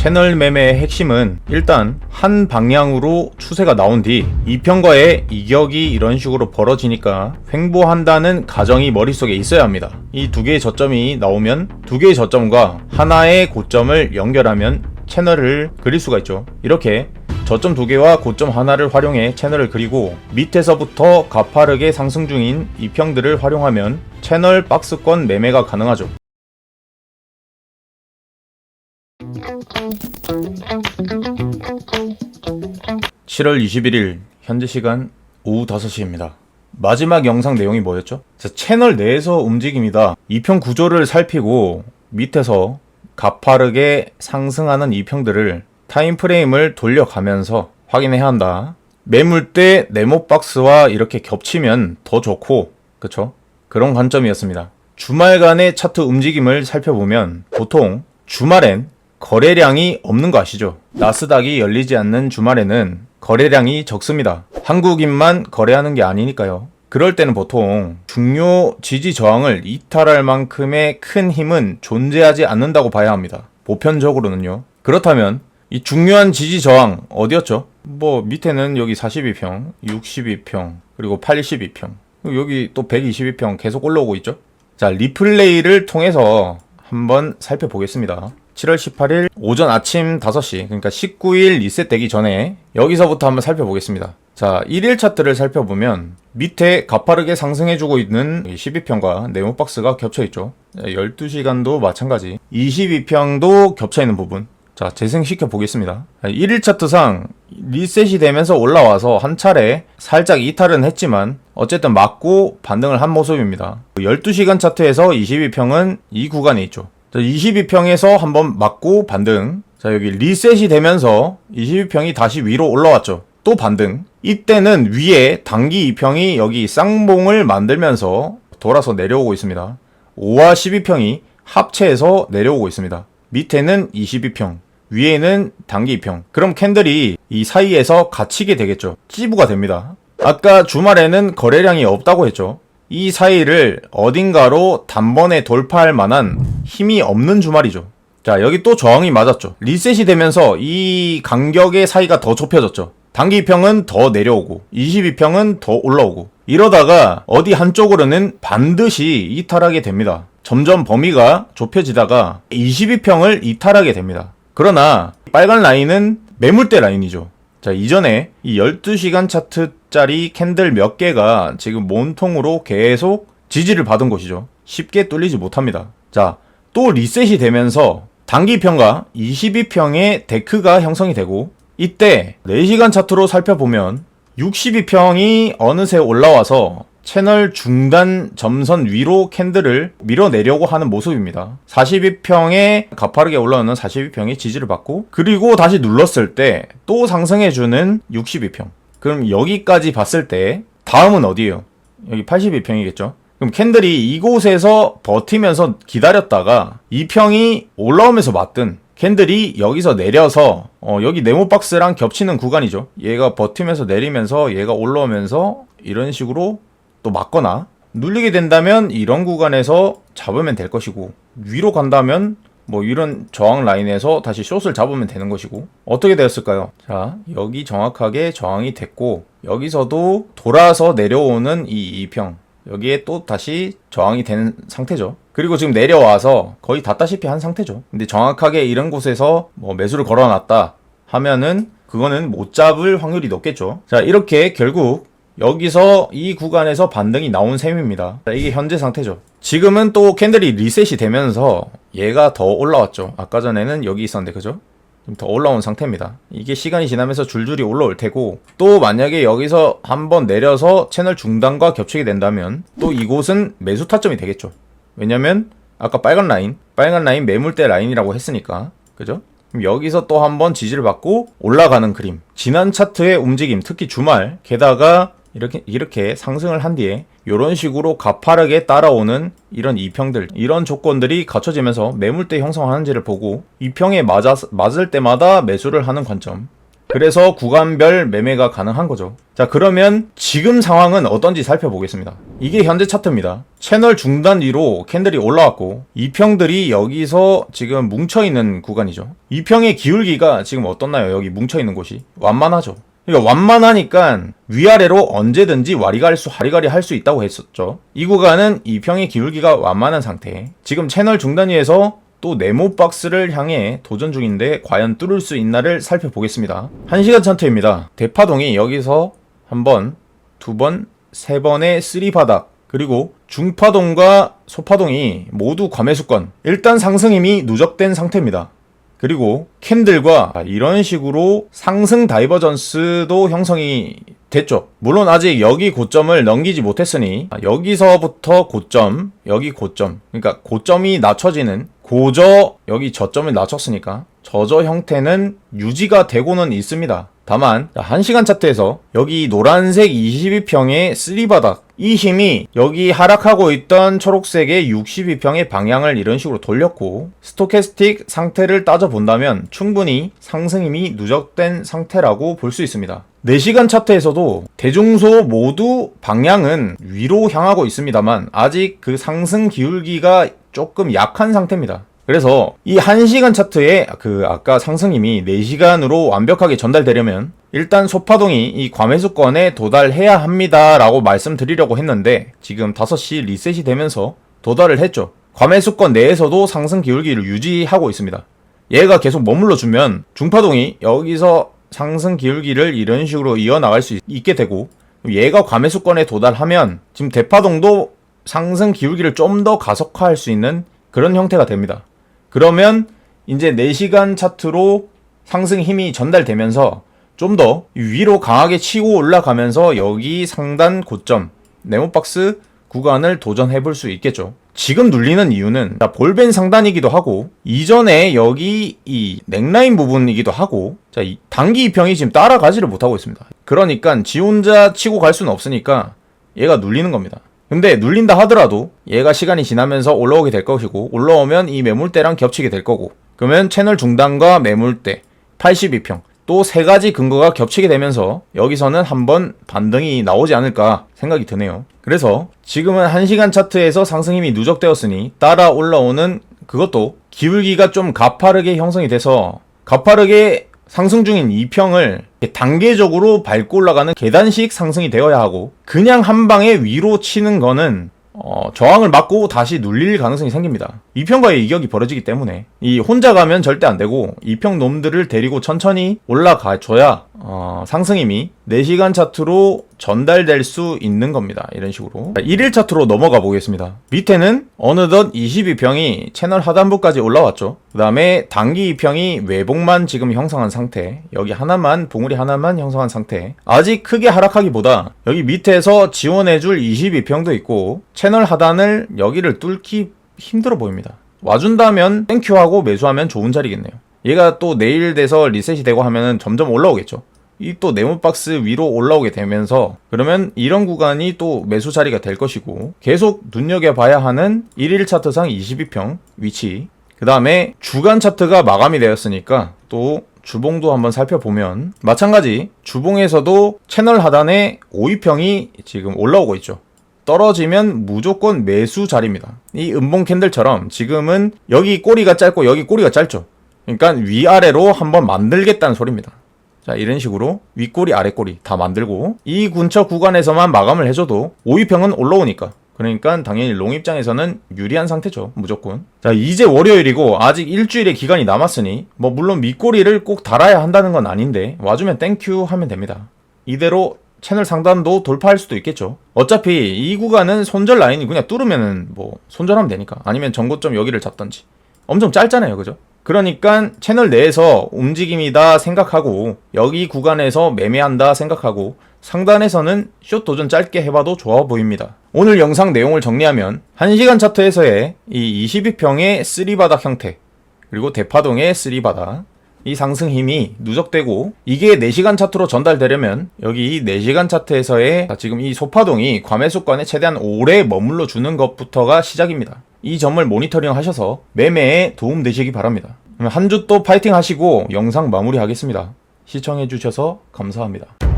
채널 매매의 핵심은 일단 한 방향으로 추세가 나온 뒤 이평과의 이격이 이런 식으로 벌어지니까 횡보한다는 가정이 머릿속에 있어야 합니다. 이 두 개의 저점이 나오면 두 개의 저점과 하나의 고점을 연결하면 채널을 그릴 수가 있죠. 이렇게 저점 두 개와 고점 하나를 활용해 채널을 그리고 밑에서부터 가파르게 상승 중인 이평들을 활용하면 채널 박스권 매매가 가능하죠. 7월 21일 현재 시간 오후 5시입니다. 마지막 영상 내용이 뭐였죠? 자, 채널 내에서 움직임이다. 이평 구조를 살피고 밑에서 가파르게 상승하는 이평들을 타임프레임을 돌려가면서 확인해야 한다. 매물대 네모 박스와 이렇게 겹치면 더 좋고, 그쵸? 그런 관점이었습니다. 주말간의 차트 움직임을 살펴보면 보통 주말엔 거래량이 없는 거 아시죠? 나스닥이 열리지 않는 주말에는 거래량이 적습니다. 한국인만 거래하는 게 아니니까요. 그럴 때는 보통 중요 지지 저항을 이탈할 만큼의 큰 힘은 존재하지 않는다고 봐야 합니다. 보편적으로는요. 그렇다면 이 중요한 지지 저항 어디였죠? 뭐 밑에는 여기 42평, 62평, 그리고 82평. 여기 또 122평 계속 올라오고 있죠? 자, 리플레이를 통해서 한번 살펴보겠습니다. 7월 18일 오전 아침 5시, 그러니까 19일 리셋되기 전에 여기서부터 한번 살펴보겠습니다. 자, 1일 차트를 살펴보면 밑에 가파르게 상승해주고 있는 12평과 네모박스가 겹쳐있죠. 12시간도 마찬가지. 22평도 겹쳐있는 부분. 자, 재생시켜 보겠습니다. 1일 차트상 리셋이 되면서 올라와서 한 차례 살짝 이탈은 했지만 어쨌든 맞고 반등을 한 모습입니다. 12시간 차트에서 22평은 이 구간에 있죠. 22평에서 한번 맞고 반등. 자, 여기 리셋이 되면서 22평이 다시 위로 올라왔죠. 또 반등. 이때는 위에 단기 2평이 여기 쌍봉을 만들면서 돌아서 내려오고 있습니다. 5와 12평이 합체해서 내려오고 있습니다. 밑에는 22평, 위에는 단기 2평. 그럼 캔들이 이 사이에서 갇히게 되겠죠. 찌부가 됩니다. 아까 주말에는 거래량이 없다고 했죠. 이 사이를 어딘가로 단번에 돌파할 만한 힘이 없는 주말이죠. 자, 여기 또 저항이 맞았죠. 리셋이 되면서 이 간격의 사이가 더 좁혀졌죠. 단기 2평은 더 내려오고 22평은 더 올라오고 이러다가 어디 한쪽으로는 반드시 이탈하게 됩니다. 점점 범위가 좁혀지다가 22평을 이탈하게 됩니다. 그러나 빨간 라인은 매물대 라인이죠. 자, 이전에 이 12시간 차트 짜리 캔들 몇 개가 지금 몸통으로 계속 지지를 받은 곳이죠. 쉽게 뚫리지 못합니다. 자, 또 리셋이 되면서 단기평과 22평의 데크가 형성이 되고 이때 4시간 차트로 살펴보면 62평이 어느새 올라와서 채널 중단 점선 위로 캔들을 밀어내려고 하는 모습입니다. 42평에 가파르게 올라오는 42평이 지지를 받고 그리고 다시 눌렀을 때 또 상승해주는 62평. 그럼 여기까지 봤을 때 다음은 어디예요? 여기 82평이겠죠? 그럼 캔들이 이곳에서 버티면서 기다렸다가 이 평이 올라오면서 맞든 캔들이 여기서 내려서 어, 여기 네모박스랑 겹치는 구간이죠. 얘가 버티면서 내리면서 얘가 올라오면서 이런 식으로 또 맞거나 눌리게 된다면 이런 구간에서 잡으면 될 것이고 위로 간다면 뭐 이런 저항 라인에서 다시 숏을 잡으면 되는 것이고 어떻게 되었을까요? 자 여기 정확하게 저항이 됐고 여기서도 돌아서 내려오는 이 2평 여기에 또 다시 저항이 된 상태죠. 그리고 지금 내려와서 거의 닿다시피 한 상태죠. 근데 정확하게 이런 곳에서 뭐 매수를 걸어놨다 하면은 그거는 못 잡을 확률이 높겠죠. 자 이렇게 결국 여기서 이 구간에서 반등이 나온 셈입니다. 자, 이게 현재 상태죠. 지금은 또 캔들이 리셋이 되면서 얘가 더 올라왔죠. 아까 전에는 여기 있었는데 그죠? 좀더 올라온 상태입니다. 이게 시간이 지나면서 줄줄이 올라올 테고 또 만약에 여기서 한번 내려서 채널 중단과 겹치게 된다면 또 이곳은 매수 타점이 되겠죠. 왜냐면 아까 빨간 라인, 빨간 라인 매물대 라인이라고 했으니까 그죠? 여기서 또 한번 지지를 받고 올라가는 그림. 지난 차트의 움직임, 특히 주말, 게다가 이렇게 이렇게 상승을 한 뒤에 이런 식으로 가파르게 따라오는 이런 이평들 이런 조건들이 갖춰지면서 매물대 형성하는지를 보고 이평에 맞아 맞을 때마다 매수를 하는 관점 그래서 구간별 매매가 가능한 거죠. 자, 그러면 지금 상황은 어떤지 살펴보겠습니다. 이게 현재 차트입니다. 채널 중단 위로 캔들이 올라왔고, 이평들이 여기서 지금 뭉쳐있는 구간이죠. 이평의 기울기가 지금 어떻나요? 여기 뭉쳐있는 곳이. 완만하죠. 그러니까 완만하니까 위아래로 언제든지 와리가리 수 와리가리 할 수 있다고 했었죠. 이 구간은 이평의 기울기가 완만한 상태. 지금 채널 중단 위에서 또 네모 박스를 향해 도전 중인데 과연 뚫을 수 있나를 살펴보겠습니다. 1시간 차트입니다. 대파동이 여기서 한 번, 두 번, 세 번의 쓰리 바닥 그리고 중파동과 소파동이 모두 과매수권 일단 상승 힘이 누적된 상태입니다. 그리고 캔들과 이런 식으로 상승 다이버전스도 형성이 됐죠. 물론 아직 여기 고점을 넘기지 못했으니 여기서부터 고점, 여기 고점, 그러니까 고점이 낮춰지는 고저 여기 저점을 낮췄으니까 저저 형태는 유지가 되고는 있습니다. 다만 1시간 차트에서 여기 노란색 22평의 쓰리바닥 이 힘이 여기 하락하고 있던 초록색의 62평의 방향을 이런 식으로 돌렸고 스토캐스틱 상태를 따져본다면 충분히 상승 힘이 누적된 상태라고 볼 수 있습니다. 4시간 차트에서도 대중소 모두 방향은 위로 향하고 있습니다만 아직 그 상승 기울기가 조금 약한 상태입니다. 그래서 이 1시간 차트에 그 아까 상승님이 4시간으로 완벽하게 전달되려면 일단 소파동이 이 과매수권에 도달해야 합니다 라고 말씀드리려고 했는데 지금 5시 리셋이 되면서 도달을 했죠. 과매수권 내에서도 상승 기울기를 유지하고 있습니다. 얘가 계속 머물러 주면 중파동이 여기서 상승 기울기를 이런 식으로 이어나갈 수 있게 되고 얘가 과매수권에 도달하면 지금 대파동도 상승 기울기를 좀 더 가속화할 수 있는 그런 형태가 됩니다. 그러면 이제 4시간 차트로 상승 힘이 전달되면서 좀 더 위로 강하게 치고 올라가면서 여기 상단 고점 네모박스 구간을 도전해 볼 수 있겠죠. 지금 눌리는 이유는 볼벤 상단이기도 하고 이전에 여기 이 넥라인 부분이기도 하고 자, 이 단기 이평이 지금 따라가지를 못하고 있습니다. 그러니까 지 혼자 치고 갈 수는 없으니까 얘가 눌리는 겁니다. 근데 눌린다 하더라도 얘가 시간이 지나면서 올라오게 될 것이고 올라오면 이 매물대랑 겹치게 될 거고 그러면 채널 중단과 매물대 82평 또 세 가지 근거가 겹치게 되면서 여기서는 한번 반등이 나오지 않을까 생각이 드네요. 그래서 지금은 1시간 차트에서 상승 힘이 누적되었으니 따라 올라오는 그것도 기울기가 좀 가파르게 형성이 돼서 가파르게 상승 중인 이평을 단계적으로 밟고 올라가는 계단식 상승이 되어야 하고 그냥 한 방에 위로 치는 거는 어, 저항을 맞고 다시 눌릴 가능성이 생깁니다. 이평과의 이격이 벌어지기 때문에 이 혼자 가면 절대 안 되고 이평 놈들을 데리고 천천히 올라가 줘야 어, 상승힘이 4시간 차트로 전달될 수 있는 겁니다. 이런 식으로. 1일 차트로 넘어가 보겠습니다. 밑에는 어느덧 22평이 채널 하단부까지 올라왔죠. 그 다음에 단기 2평이 외봉만 지금 형성한 상태. 여기 하나만, 봉우리 하나만 형성한 상태. 아직 크게 하락하기보다 여기 밑에서 지원해줄 22평도 있고 채널 하단을 여기를 뚫기 힘들어 보입니다. 와준다면 땡큐하고 매수하면 좋은 자리겠네요. 얘가 또 내일 돼서 리셋이 되고 하면은 점점 올라오겠죠. 이 또 네모박스 위로 올라오게 되면서 그러면 이런 구간이 또 매수 자리가 될 것이고 계속 눈여겨봐야 하는 1일 차트상 22평 위치 그 다음에 주간 차트가 마감이 되었으니까 또 주봉도 한번 살펴보면 마찬가지 주봉에서도 채널 하단에 5위평이 지금 올라오고 있죠. 떨어지면 무조건 매수 자리입니다. 이 음봉 캔들처럼 지금은 여기 꼬리가 짧고 여기 꼬리가 짧죠. 그러니까 위아래로 한번 만들겠다는 소리입니다. 자, 이런 식으로 윗꼬리, 아랫꼬리 다 만들고 이 근처 구간에서만 마감을 해줘도 5위평은 올라오니까 그러니까 당연히 롱 입장에서는 유리한 상태죠. 무조건. 자, 이제 월요일이고 아직 일주일의 기간이 남았으니 뭐 물론 밑꼬리를 꼭 달아야 한다는 건 아닌데 와주면 땡큐 하면 됩니다. 이대로 채널 상단도 돌파할 수도 있겠죠. 어차피 이 구간은 손절 라인이 그냥 뚫으면은 뭐 손절하면 되니까 아니면 전고점 여기를 잡던지 엄청 짧잖아요. 그죠? 그러니까 채널 내에서 움직임이다 생각하고 여기 구간에서 매매한다 생각하고 상단에서는 숏 도전 짧게 해봐도 좋아 보입니다. 오늘 영상 내용을 정리하면 1시간 차트에서의 이 22평의 쓰리바닥 형태 그리고 대파동의 쓰리바닥 이 상승 힘이 누적되고 이게 4시간 차트로 전달되려면 여기 4시간 차트에서의 지금 이 소파동이 과매수권에 최대한 오래 머물러 주는 것부터가 시작입니다. 이 점을 모니터링 하셔서 매매에 도움 되시기 바랍니다. 한 주 또 파이팅 하시고 영상 마무리 하겠습니다. 시청해주셔서 감사합니다.